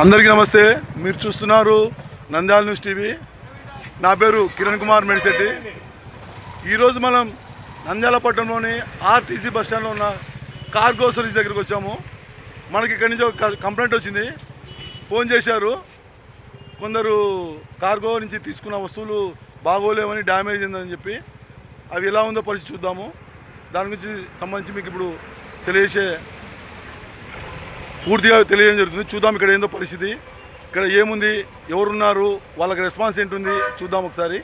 అందరికీ నమస్తే. మీరు చూస్తున్నారు నంద్యాల న్యూస్ టీవీ. నా పేరు కిరణ్ కుమార్ మెడిశెట్టి. ఈరోజు మనం నంద్యాల పట్టణంలోని ఆర్టీసీ బస్ స్టాండ్లో ఉన్న కార్గో సర్వీస్ దగ్గరికి వచ్చాము. మనకి ఇక్కడి నుంచి ఒక కంప్లైంట్ వచ్చింది. ఫోన్ చేశారు. కొందరు కార్గో నుంచి తీసుకున్న వస్తువులు బాగోలేవని డ్యామేజ్ అయిందని చెప్పి అవి ఎలా ఉందో పరిస్థితి చూద్దాము. దాని గురించి సంబంధించి మీకు ఇప్పుడు తెలియజేసే పూర్తిగా తెలియజేయడం జరుగుతుంది. చూద్దాం ఇక్కడ ఏందో పరిస్థితి. ఇక్కడ ఏముంది? ఎవరున్నారు? వాళ్ళకి రెస్పాన్స్ ఏంటుంది? చూద్దాం ఒకసారి.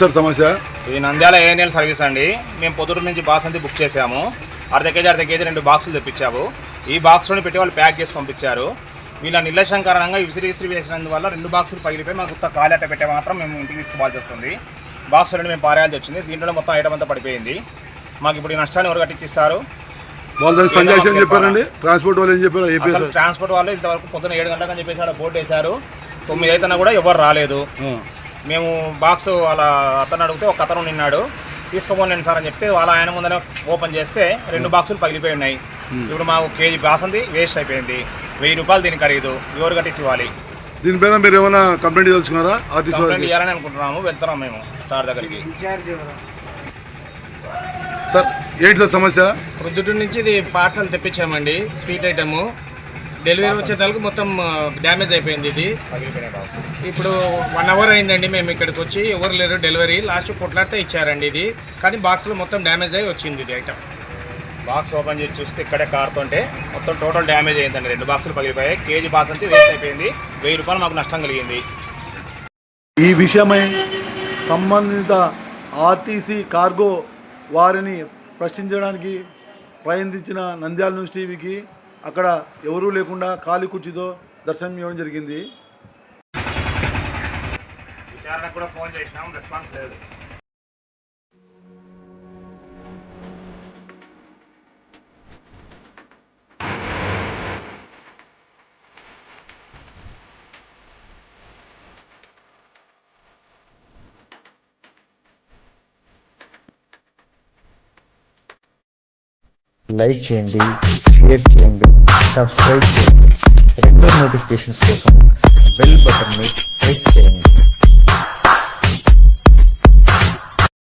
సార్ సమస్య. ఇది నంద్యాల ఏఎన్ఎల్ సర్వీస్ అండి. మేము పొద్దురు నుంచి బాసంతి బుక్ చేసాము అర్ధ కేజీ అర్ధ కేజీ రెండు బాక్సులు తెప్పించాము ఈ బాక్స్లోని పెట్టి వాళ్ళు ప్యాక్ చేసి పంపించారు. వీళ్ళ నిర్లక్ష్యం కారణంగా విసిరి విసిరి వేసినందువల్ల రెండు బాక్సులు పగిలిపోయి మాకు కొత్త కాలి అట్ట పెట్టే మాత్రం మేము ఇంటికి తీసుకోవాల్సి వస్తుంది. బాక్స్ రెండు మేము పారేయాల్సి వచ్చింది. దీంట్లో మొత్తం ఐటమ్ అంతా పడిపోయింది. మాకు ఇప్పుడు ఈ నష్టాన్ని ఎవరు కట్టించిస్తారు వాళ్ళ చెప్పారండి. ట్రాన్స్పోర్ట్ వాళ్ళు ఏం చెప్పారు? అసలు ట్రాన్స్పోర్ట్ వాళ్ళు ఇంతవరకు పొద్దున ఏడు గంటలకు అని చెప్పేసి ఆడ బోర్డు వేశారు. తొమ్మిది అయితేనా కూడా ఎవరు రాలేదు. మేము బాక్స్ వాళ్ళ అతను అడిగితే ఒక అతను నిన్నాడు. తీసుకోపోలేండి సార్ అని చెప్తే వాళ్ళ ఆయన ముందర ఓపెన్ చేస్తే రెండు బాక్సులు పగిలిపోయి ఉన్నాయి. ఇప్పుడు మాకు కేజీ బాసంది వేస్ట్ అయిపోయింది. వెయ్యి రూపాయలు దీని ఖరీదు. ఎవరు కట్టించి ఇవ్వాలి దీనిపైన మీరు ఏమైనా కంప్లైంట్ తెలుసుకున్నారా ఆర్టీసీ కంప్లైంట్ ఇవ్వాలని అనుకుంటున్నాము. వెళ్తున్నాం మేము సార్ దగ్గరికి. సార్ ఏంటి సార్ సమస్య? ప్రొద్దుటూరు నుంచి ఇది పార్సల్ తెప్పించామండి. Sweet item. డెలివరీ వచ్చేతలకు మొత్తం డ్యామేజ్ అయిపోయింది ఇది. పగిలిపోయిన బాక్స్ ఇప్పుడు వన్ అవర్ అయిందండి మేము ఇక్కడికి వచ్చి ఎవరు లేరు డెలివరీ. లాస్ట్ కొట్లాడితే ఇచ్చారండి ఇది. కానీ బాక్స్లో మొత్తం డ్యామేజ్ అయి వచ్చింది ఇది ఐటమ్. బాక్స్ ఓపెన్ చేసి చూస్తే ఇక్కడే కారుతుంటే మొత్తం టోటల్ డ్యామేజ్ అయిందండి. రెండు బాక్సులు పగిలిపోయాయి. కేజీ బాసంతి వేస్ట్ అయిపోయింది. వెయ్యి రూపాయలు మాకు నష్టం కలిగింది. ఈ విషయమై సంబంధిత ఆర్టీసీ కార్గో వారిని ప్రశ్నించడానికి ప్రయత్నించిన నంద్యాల న్యూస్ టీవీకి అక్కడ ఎవరూ లేకుండా ఖాళీ కుర్చీతో దర్శనం ఇవ్వడం జరిగింది. విచారణ కూడా ఫోన్ చేసినాం రెస్పాన్స్ లేదు. లైక్ చేయండి షేర్ చేయండి సబ్స్క్రైబ్ చేయండి. రెండో నోటిఫికేషన్స్ కోసం